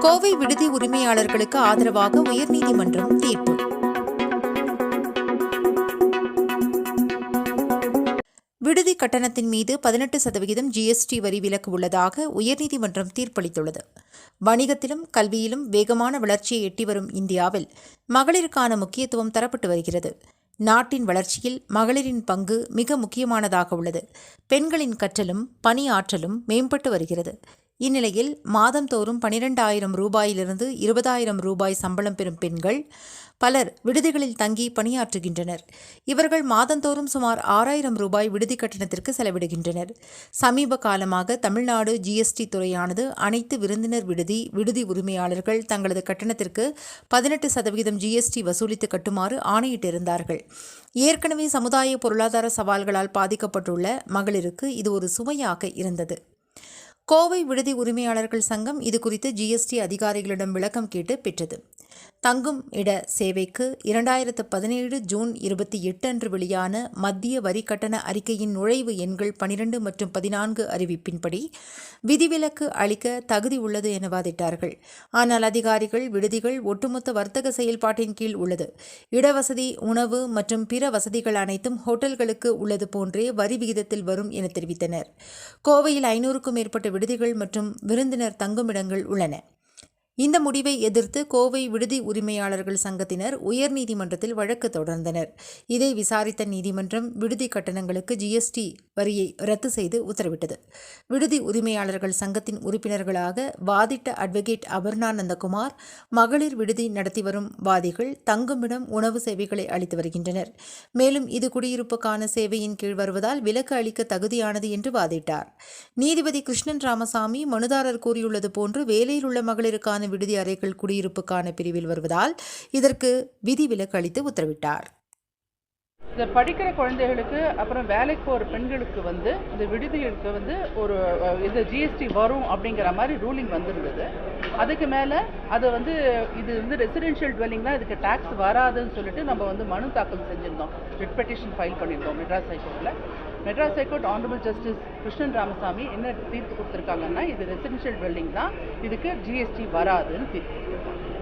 கோவை விடுதி உரிமையாளர்களுக்கு ஆதரவாக உயர்நீதிமன்றம் தீர்ப்பு. விடுதி கட்டணத்தின் மீது பதினெட்டு சதவிகிதம் ஜிஎஸ்டி வரி விலக்கு உள்ளதாக உயர்நீதிமன்றம் தீர்ப்பளித்துள்ளது. வணிகத்திலும் கல்வியிலும் வேகமான வளர்ச்சியை எட்டி வரும் இந்தியாவில் மகளிருக்கான முக்கியத்துவம் தரப்பட்டு வருகிறது. நாட்டின் வளர்ச்சியில் மகளிரின் பங்கு மிக முக்கியமானதாக உள்ளது. பெண்களின் கற்றலும் பணியாற்றலும் மேம்பட்டு வருகிறது. இந்நிலையில் மாதந்தோறும் பனிரெண்டாயிரம் ரூபாயிலிருந்து இருபதாயிரம் ரூபாய் சம்பளம் பெறும் பெண்கள் பலர் விடுதிகளில் தங்கி பணியாற்றுகின்றனர். இவர்கள் மாதந்தோறும் சுமார் ஆறாயிரம் ரூபாய் விடுதி கட்டணத்திற்கு செலவிடுகின்றனர். சமீப காலமாக தமிழ்நாடு ஜிஎஸ்டி துறையானது அனைத்து விருந்தினர் விடுதி விடுதி உரிமையாளர்கள் தங்களது கட்டணத்திற்கு பதினெட்டு சதவீதம் ஜிஎஸ்டி வசூலித்து கட்டுமாறு ஆணையிட்டிருந்தார்கள். ஏற்கனவே சமுதாய பொருளாதார சவால்களால் பாதிக்கப்பட்டுள்ள மகளிருக்கு இது ஒரு சுமையாக இருந்தது. கோவை விடுதி உரிமையாளர்கள் சங்கம் இது குறித்து ஜிஎஸ்டி அதிகாரிகளிடம் விளக்கம் கேட்டு பெற்றது. தங்கும் இட சேவைக்கு இரண்டாயிரத்து பதினேழு ஜூன் இருபத்தி எட்டு அன்று வெளியான மத்திய வரி கட்டண அறிக்கையின் நுழைவு எண்கள் பனிரெண்டு மற்றும் பதினான்கு அறிவிப்பின்படி விதிவிலக்கு அளிக்க தகுதி உள்ளது என வாதிட்டார்கள். ஆனால் அதிகாரிகள் விடுதிகள் ஒட்டுமொத்த வர்த்தக செயல்பாட்டின் கீழ் உள்ளது. இடவசதி உணவு மற்றும் பிற வசதிகள் அனைத்தும் ஹோட்டல்களுக்கு உள்ளது போன்றே வரி விகிதத்தில் வரும் என தெரிவித்தனர். கோவையில் ஐநூறுக்கும் மேற்பட்ட விடுதிகள் மற்றும் விருந்தினர் தங்குமிடங்கள் உள்ளன. இந்த முடிவை எதிர்த்து கோவை விடுதி உரிமையாளர்கள் சங்கத்தினர் உயர்நீதிமன்றத்தில் வழக்கு தொடர்ந்தனர். இதை விசாரித்த நீதிமன்றம் விடுதி கட்டணங்களுக்கு ஜிஎஸ்டி வரியை ரத்து செய்து உத்தரவிட்டது. விடுதி உரிமையாளர்கள் சங்கத்தின் உறுப்பினர்களாக வாதிட்ட அட்வொகேட் அபர்ணானந்தகுமார் மகளிர் விடுதி நடத்தி வரும் வாதிகள் தங்குமிடம் உணவு சேவைகளை அளித்து வருகின்றனர். மேலும் இது குடியிருப்புக்கான சேவையின் கீழ் வருவதால் விலக்கு அளிக்க தகுதியானது என்று வாதிட்டார். நீதிபதி கிருஷ்ணன் ராமசாமி மனுதாரர் கூறியுள்ளது போன்று வேலையில் உள்ள மகளிருக்கான விடுதி அறைகள் குடியிருப்புக்கான பிரிவில் வருவதால் இதற்கு விதி விலக்கு அளித்து உத்தரவிட்டார். இந்த படிக்கிற குழந்தைகளுக்கு அப்புறம் வேலைக்கு போகிற பெண்களுக்கு வந்து இந்த விடுதிகளுக்கு வந்து ஒரு இது ஜிஎஸ்டி வரும் அப்படிங்கிற மாதிரி ரூலிங் வந்திருந்தது. அதுக்கு மேலே அதை வந்து இது வந்து ரெசிடென்ஷியல் டுவெல்லிங் தான் இதுக்கு டேக்ஸ் வராதுன்னு சொல்லிட்டு நம்ம வந்து மனு தாக்கல் செஞ்சுருந்தோம். ரிட் பெட்டிஷன் ஃபைல் பண்ணியிருந்தோம் மெட்ராஸ் ஹைகோர்ட்டில் Madras high court honourable justice Krishnan Ramasamy என்ன தீர்ப்பு கொடுத்துருக்காங்கன்னா இது ரெசிடென்ஷியல் டுவெல்லிங் தான் இதுக்கு ஜிஎஸ்டி வராதுன்னு தீர்ப்பு கொடுத்துருக்காங்க.